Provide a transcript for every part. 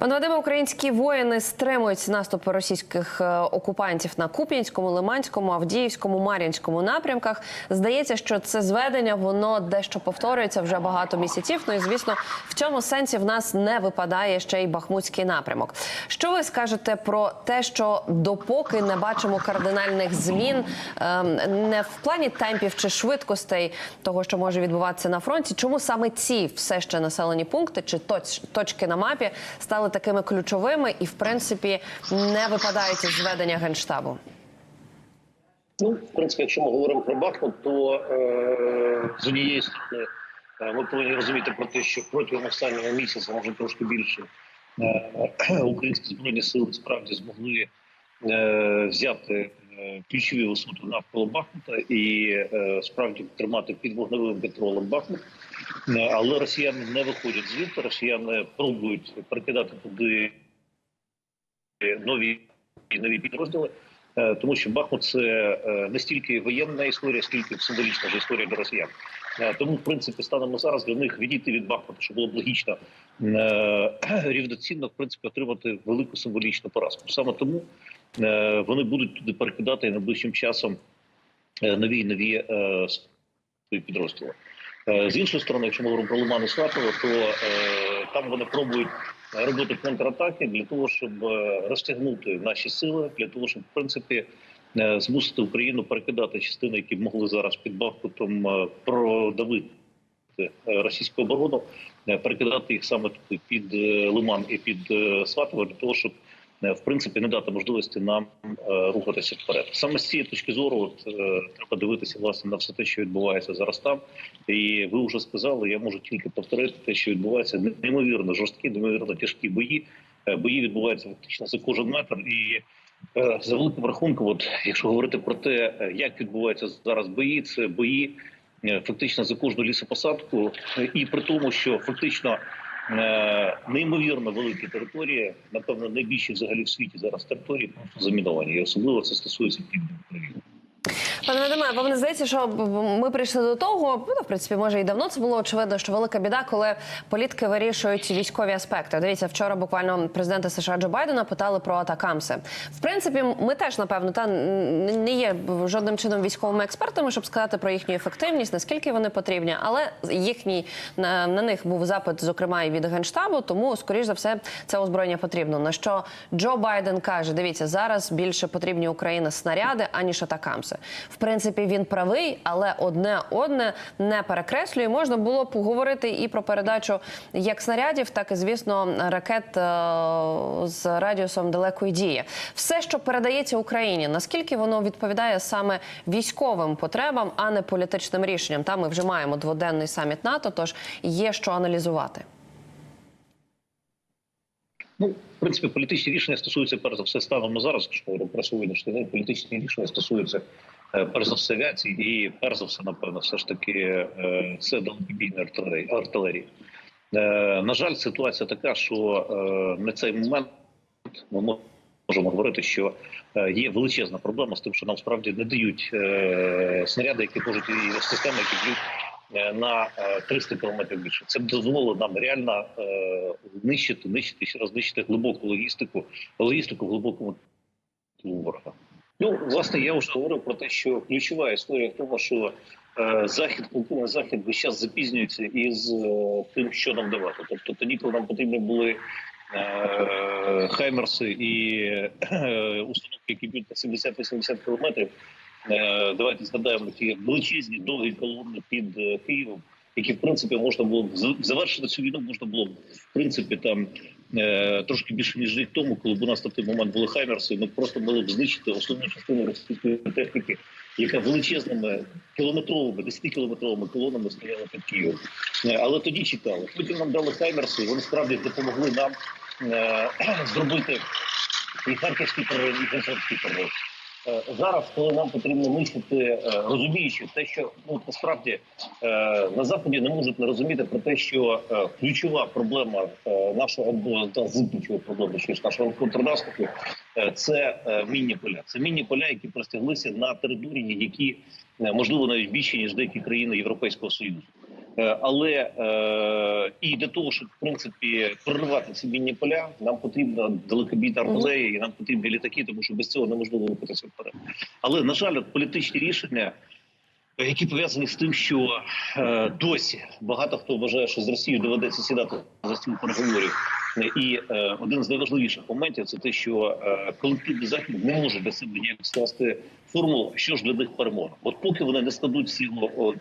Пане Вадиме, українські воїни стримують наступ російських е, окупантів на Куп'янському, Лиманському, Авдіївському, Мар'їнському напрямках. Здається, що це зведення воно дещо повторюється вже багато місяців. Ну і звісно, в цьому сенсі в нас не випадає ще й Бахмутський напрямок. Що ви скажете про те, що допоки не бачимо кардинальних змін, ем, не в плані темпів чи швидкостей того, що може відбуватися на фронті, чому саме ці все ще населені пункти чи точки на мапі стали такими ключовими і, в принципі, не випадають із зведення генштабу? Ну, в принципі, якщо ми говоримо про Бахмут, то е, з однієї сторони е, ми повинні розуміти про те, що протягом останнього місяця, може трошки більше, е, українські збройні сили справді змогли е, взяти ключові висоти навколо Бахмута і е, справді тримати під вогневим контролем Бахмут. Е, Але росіяни не виходять звідти, росіяни пробують прикидати туди нові нові підрозділи. Е, тому що Бахмут це е, не стільки воєнна історія, скільки символічна ж історія для росіян. Е, Тому, в принципі, станемо зараз для них відійти від Бахмута, що було б логічно рівноцінно в принципі отримати велику символічну поразку. Саме тому вони будуть туди перекидати найближчим часом нові і нові свої підрозділи. З іншої сторони, якщо ми говоримо про Лиман і Сватово, то там вони пробують робити контратаки для того, щоб е, розтягнути наші сили, для того, щоб в принципі е, змусити Україну перекидати частини, які б могли зараз під Бахмутом е, продавити російську оборону, перекидати їх саме під Лиман і під Сватово, для того, щоб в принципі не дати можливості нам е, рухатися вперед. Саме з цієї точки зору, от е, треба дивитися власне на все те, що відбувається зараз там. І ви вже сказали, я можу тільки повторити те, що відбувається неймовірно жорсткі, неймовірно тяжкі бої. Е, Бої відбуваються фактично за кожен метр. І е, за великим рахунком, от якщо говорити про те, е, як відбуваються зараз бої, це бої е, фактично за кожну лісопосадку, е, і при тому, що фактично. Е, Неймовірно великі території, напевно, найбільші взагалі в світі зараз території просто заміновані. І особливо це стосується півдня України. Пане Вадиме, вам не здається, що ми прийшли до того, ну в принципі, може і давно це було очевидно, що велика біда, коли політики вирішують військові аспекти. Дивіться, вчора буквально президента США Джо Байдена питали про атакамси. В принципі, ми теж напевно та не є жодним чином військовими експертами, щоб сказати про їхню ефективність, наскільки вони потрібні, але їхній на, на них був запит, зокрема і від генштабу. Тому, скоріш за все, це озброєння потрібно. На що Джо Байден каже: дивіться, зараз більше потрібні Україні снаряди аніж атакамси. В принципі, він правий, але одне одне не перекреслює. Можна було б говорити і про передачу як снарядів, так і звісно ракет е, з радіусом далекої дії. Все, що передається Україні, наскільки воно відповідає саме військовим потребам, а не політичним рішенням. Там ми вже маємо дводенний саміт НАТО, тож є що аналізувати. Ну, в принципі, політичні рішення стосуються перш за все станом на зараз, якщо про сьогоднішній. Політичні рішення стосуються перш за все авіації і перш за все, напевно, все ж таки е, це далекобійна артилерія. Е, На жаль, ситуація така, що е, на цей момент ми можемо говорити, що е, є величезна проблема з тим, що нам справді не дають е, снаряди, які можуть і системи, які е, на е, 300 кілометрів більше. Це б дозволило нам реально е, нищити, нищити ще раз нищити глибоку логістику, логістику в глибокому ворога. Ну, власне, я вже говорив про те, що ключова історія в тому, що е, захід, культурний захід весь час запізнюється із е, тим, що нам давати. Тобто тоді, коли нам потрібні були е, хаймерси і е, установки, які б'ють на 70-80 кілометрів. Е, давайте згадаємо ті величезні довгі колони під е, Києвом, які в принципі можна було завершити цю війну, можна було б в принципі там трошки більше ніж рік тому, коли б у нас на той момент були хаймерси, ми просто мали б знищити основну частину російської техніки, яка величезними кілометровими, 10-кілометровими колонами стояла під Києвом. Е, Але тоді чекали. Потім нам дали хаймерси, вони справді допомогли нам е, зробити і харківський прорив, і Херсонський прорив. Е, Зараз, коли нам потрібно нищити, е, розуміючи те, що ну насправді е, на заході не можуть не розуміти про те, що ключова проблема нашого або та з ключова проблема що нашого контрнаступу це мінні поля. Це мінні поля, які простяглися на території, які можливо навіть більші ніж деякі країни Європейського союзу. Е, Але е, і для того, щоб в принципі проривати ці мінні поля, нам потрібна далекобійна артилерія, і нам потрібні літаки, тому що без цього неможливо рухатися вперед. Але на жаль, політичні рішення, які пов'язані з тим, що е, досі багато хто вважає, що з Росією доведеться сідати за стіл переговорів. І е, один з найважливіших моментів це те, що е, колективний захід не може для себе ніяк скласти формулу, що ж для них перемога. От поки вони не складуть цілу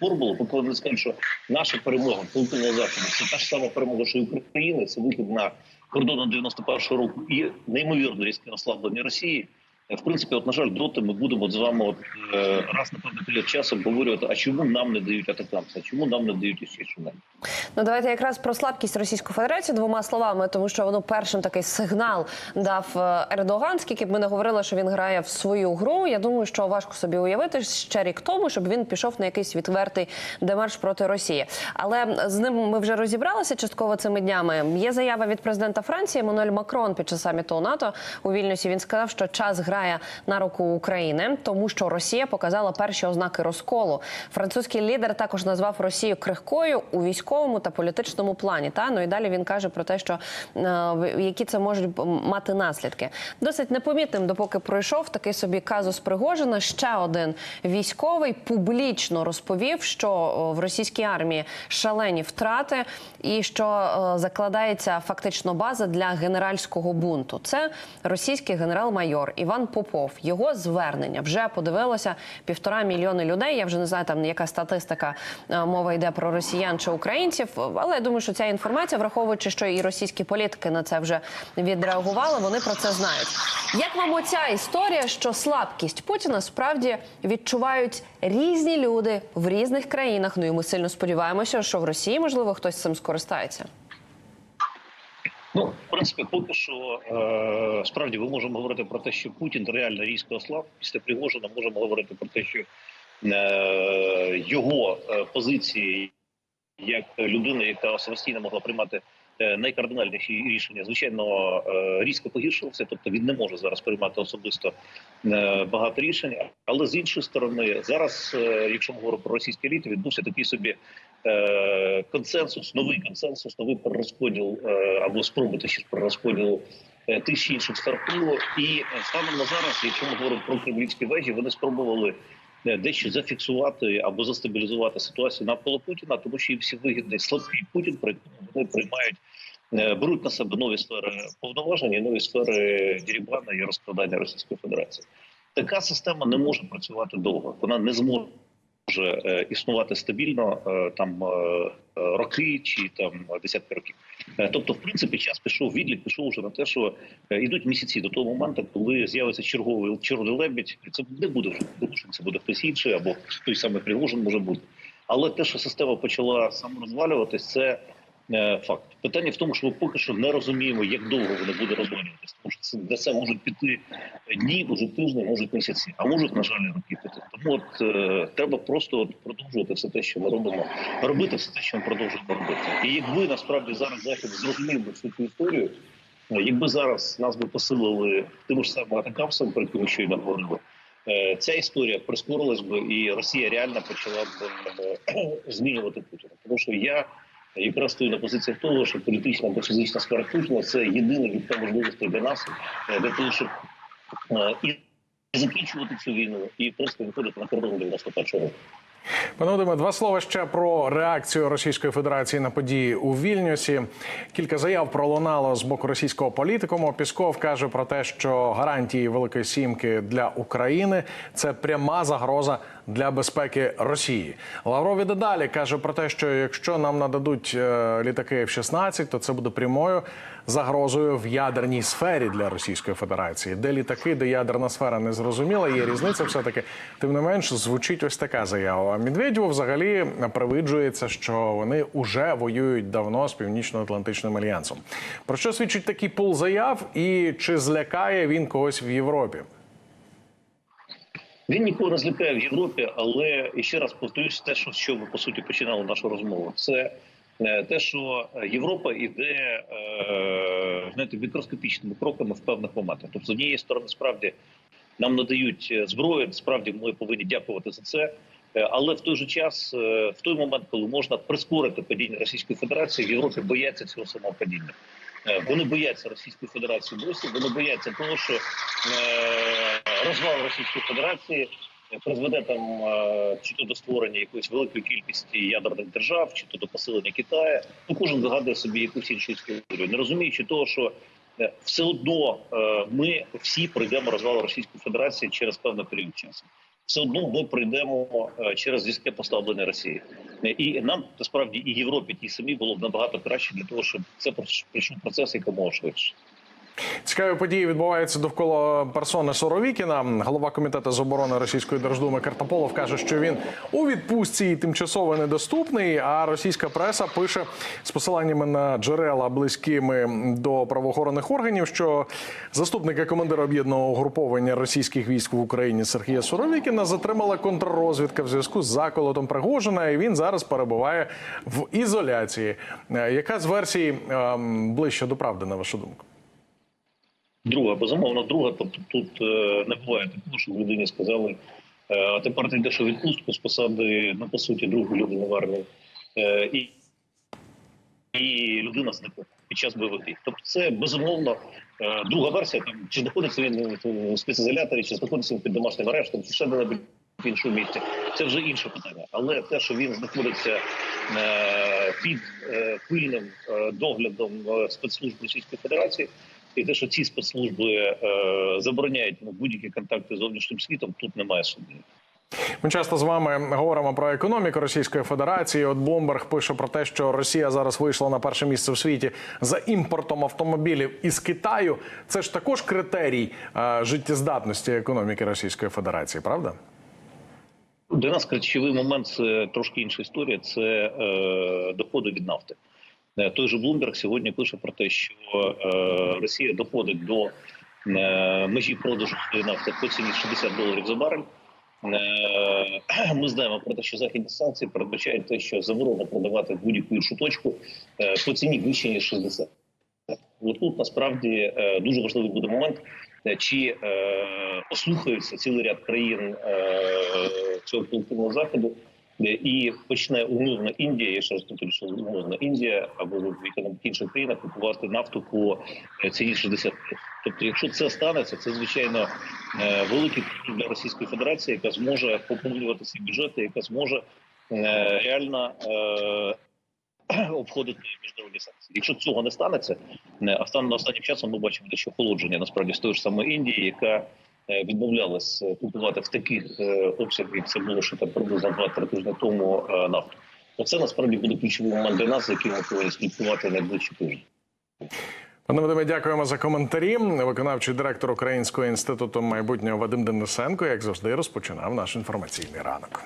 формулу, поки вони не скажуть, що наша перемога колективного заходу це та ж сама перемога, що і України, це вихід на кордони 91-го року і неймовірно різке ослаблення Росії. В принципі, от на жаль, доти ми будемо от з вами от, е, раз на певний період часу обговорювати, а чому нам не дають атакамса, чому нам не дають усі шумені. Ну давайте якраз про слабкість Російської Федерації двома словами, тому що воно першим такий сигнал дав е, Ердоган. Скільки б ми не говорили, що він грає в свою гру. Я думаю, що важко собі уявити ще рік тому, щоб він пішов на якийсь відвертий демарш проти Росії. Але з ним ми вже розібралися частково цими днями. Є заява від президента Франції Еммануель Макрон під час саміту НАТО у Вільнюсі. Він сказав, що час грає на руку України, тому що Росія показала перші ознаки розколу. Французький лідер також назвав Росію крихкою у військовому та політичному плані. Та ну і далі він каже про те, що е, які це можуть мати наслідки. Досить непомітним, допоки пройшов такий собі казус Пригожина. Ще один військовий публічно розповів, що в російській армії шалені втрати, і що е, закладається фактично база для генеральського бунту. Це російський генерал-майор Іван Попов. Його звернення вже подивилося півтора мільйони людей. Я вже не знаю там яка статистика е, мова йде про росіян чи українців. Але я думаю, що ця інформація, враховуючи, що і російські політики на це вже відреагували, вони про це знають. Як вам оця історія, що слабкість Путіна справді відчувають різні люди в різних країнах? Ну і ми сильно сподіваємося, що в Росії можливо хтось цим скористається. Ну, в принципі, поки що е, справді ми можемо говорити про те, що Путін реально різко ослаб. Після Пригожина можемо говорити про те, що е, його е, позиції як людина, яка самостійно могла приймати е, найкардинальніші рішення, звичайно, е, різко погіршилися. Тобто він не може зараз приймати особисто е, багато рішень. Але з іншої сторони, зараз, е, якщо ми говоримо про російські еліти, відбувся такий собі консенсус, новий консенсус, новий перерозподіл е, або спроби точніше перерозподілу е, тих чи інших старту. І станом на зараз, якщо ми говоримо про кремлівські вежі, вони спробували. Дещо зафіксувати або застабілізувати ситуацію навколо Путіна, тому що їм всі вигідний слабкий Путін, вони приймають, е, беруть на себе нові сфери повноважень, нові сфери дірібана і розкладання Російської Федерації. Така система не може працювати довго. Вона не зможе може е, існувати стабільно е, там е, роки чи там десятки років. Тобто, в принципі, час пішов відлік, пішов вже на те, що йдуть місяці до того моменту, коли з'явиться черговий чорний лебідь. Це не буде вже Пригожин, це буде хтось інший, або той самий Пригожин може бути. Але те, що система почала саморозвалюватись, це факт. Питання в тому, що ми поки що не розуміємо, як довго вона буде розвалюватися. Тому що це для це можуть піти дні, можуть тижні, можуть місяці, а можуть, на жаль, роки піти. Тому от е, треба просто от продовжувати все те, що ми робимо, робити все те, що ми продовжуємо робити. І якби насправді зараз захід зрозумів би всю цю історію, е, якби зараз нас би посилили тим ж самим атакамсом, про який ми щойно говорили. е, Ця історія прискорилась би, і Росія реально почала б е, змінювати Путіна. Тому що я якраз на позиціях того, що політична фізична сфера це єдина відка можливості для нас е, для того, щоб е, і закінчувати цю війну, і просто виходити на кордон 91 року. Пане два слова ще про реакцію Російської Федерації на події у Вільнюсі. Кілька заяв пролунало з боку російського політикуму. Пісков каже про те, що гарантії Великої Сімки для України це пряма загроза для безпеки Росії. Лавров і дедалі каже про те, що якщо нам нададуть е, літаки F-16, то це буде прямою загрозою в ядерній сфері для Російської Федерації. Де літаки, де ядерна сфера не зрозуміла, є різниця. Все таки, тим не менш, звучить ось така заява. А Медведєву взагалі привиджується, що вони уже воюють давно з північно-атлантичним альянсом. Про що свідчить такий пул заяв, і чи злякає він когось в Європі? Він нікого не злякає в Європі, але ще раз повторюсь, те, що чого ми по суті починали нашу розмову, це те, що Європа йде е, знаєте, мікроскопічними кроками в певних моментах. Тобто, з однієї сторони, справді нам надають е, зброю. Справді ми повинні дякувати за це. Е, Але в той же час, е, в той момент, коли можна прискорити падіння Російської Федерації, в Європі бояться цього самого падіння. Е, Вони бояться Російської Федерації досі. Вони бояться того, що е, розвал Російської Федерації е, призведе там е, чи то до створення якоїсь великої кількості ядерних держав, чи то до посилення Китаю. Ну кожен згадує собі якусь іншу історію, не розуміючи того, що е, все одно е, ми всі пройдемо розвал Російської Федерації через певний період часу. Все одно ми пройдемо е, через зв'язке поставлення Росії, Е, і нам насправді і Європі тій самі було б набагато краще для того, щоб це пройшов процес якомога швидше. Цікаві події відбуваються довкола персони Соровікіна. Голова комітету з оборони Російської Держдуми Картополов каже, що він у відпустці і тимчасово недоступний. А російська преса пише з посиланнями на джерела близькими до правоохоронних органів, що заступника командира об'єднаного угруповання російських військ в Україні Сергія Соровікіна затримала контррозвідка в зв'язку з заколотом Пригожина, і він зараз перебуває в ізоляції. Е, Яка з версій ем, ближче до правди, на вашу думку? Друга, безумовно, друга. Тобто тут е, не буває такого, що людині сказали, е, а тепер ти йдеш у відпустку з посади, ну по суті, другу людину в армії. Е, і, і людина зникла під час бойових дій. Тобто, це безумовно друга версія. Там чи знаходиться він у спецізоляторі, чи знаходиться він під домашнім арештом, чи ще де в іншому місці. Це вже інше питання. Але те, що він знаходиться е, під е, пильним е, доглядом спецслужб Російської Федерації, і те, що ці спецслужби забороняють будь-які контакти з зовнішнім світом, тут немає сумнівів. Ми часто з вами говоримо про економіку Російської Федерації. От Блумберг пише про те, що Росія зараз вийшла на перше місце в світі за імпортом автомобілів із Китаю. Це ж також критерій е, життєздатності економіки Російської Федерації, правда? Для нас ключовий момент це трошки інша історія. Це е, доходи від нафти. Е, Той же Блумберг сьогодні пише про те, що е, Росія доходить до е, межі продажу нафти по ціні 60 доларів за барель. Е, Ми знаємо про те, що західні санкції передбачають те, що заборона продавати будь-яку іншу точку е, по ціні вище ніж 60. От тут насправді е, дуже важливий буде момент, чи е, послухаються цілий ряд країн е, цього колективного заходу, е, і почне умовно Індія, я ще раз що умовно Індія або в інших країнах купувати нафту по е, ціні 60. Тобто, якщо це станеться, це звичайно е, великий для Російської Федерації, яка зможе поповнювати свій бюджет, яка зможе е, реально. Е, обходити міжнародні санкції. Якщо цього не станеться, е, а станом останнім часом ми бачимо дещо охолодження насправді з тої ж самої Індії, яка е, відмовлялась е, купувати в таких е, обсягах, це було ще там приблизно 2-3 тижні тому е, нафту. Оце насправді буде ключовий момент для нас, за яким ми повинні слідкувати найближчі тижні. Пане Вадиме, дякуємо за коментарі. Виконавчий директор Українського інституту майбутнього Вадим Денисенко, як завжди, розпочинав наш інформаційний ранок.